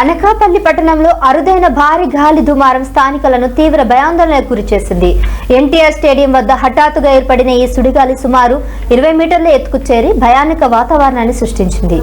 అనకాపల్లి పట్టణంలో అరుదైన భారీ గాలి దుమారం స్థానికులను తీవ్ర భయాందోళనకు గురిచేసింది. ఎన్టీఆర్ స్టేడియం వద్ద హఠాత్తుగా ఏర్పడిన ఈ సుడిగాలి సుమారు ఇరవై మీటర్ల ఎత్తుకు చేరి భయానక వాతావరణాన్ని సృష్టించింది.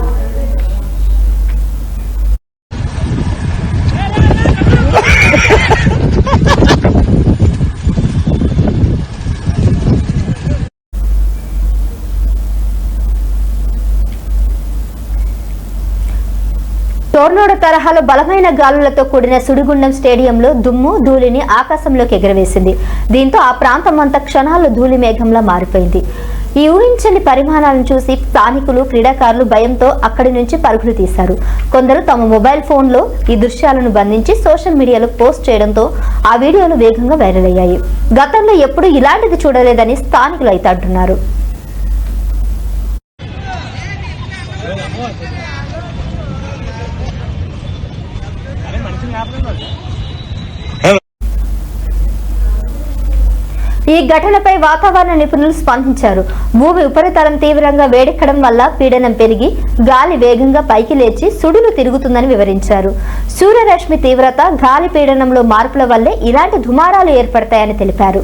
టోర్నోడో తరహాలో బలమైన గాలులతో కూడిన సుడిగుండం స్టేడియంలో దుమ్ము ధూళిని ఆకాశంలోకి ఎగరవేసింది. దీంతో ఆ ప్రాంతం అంతా క్షణాల్లో ధూళి మేఘంలా మారిపోయింది. ఈ ఊహించని పరిమాణాలను చూసి స్థానికులు క్రీడాకారులు భయంతో అక్కడి నుంచి పరుగులు తీశారు. కొందరు తమ మొబైల్ ఫోన్లో ఈ దృశ్యాలను బంధించి సోషల్ మీడియాలో పోస్ట్ చేయడంతో ఆ వీడియోలు వేగంగా వైరల్ అయ్యాయి. గతంలో ఎప్పుడూ ఇలాంటిది చూడలేదని స్థానికులు అయితే అంటున్నారు. ఈ ఘటనపై వాతావరణ నిపుణులు స్పందించారు. భూమి ఉపరితలం తీవ్రంగా వేడెక్కడం వల్ల పీడనం పెరిగి గాలి వేగంగా పైకి లేచి సుడులు తిరుగుతుందని వివరించారు. సూర్యరశ్మి తీవ్రత గాలి పీడనంలో మార్పుల వల్లే ఇలాంటి దుమారాలు ఏర్పడతాయని తెలిపారు.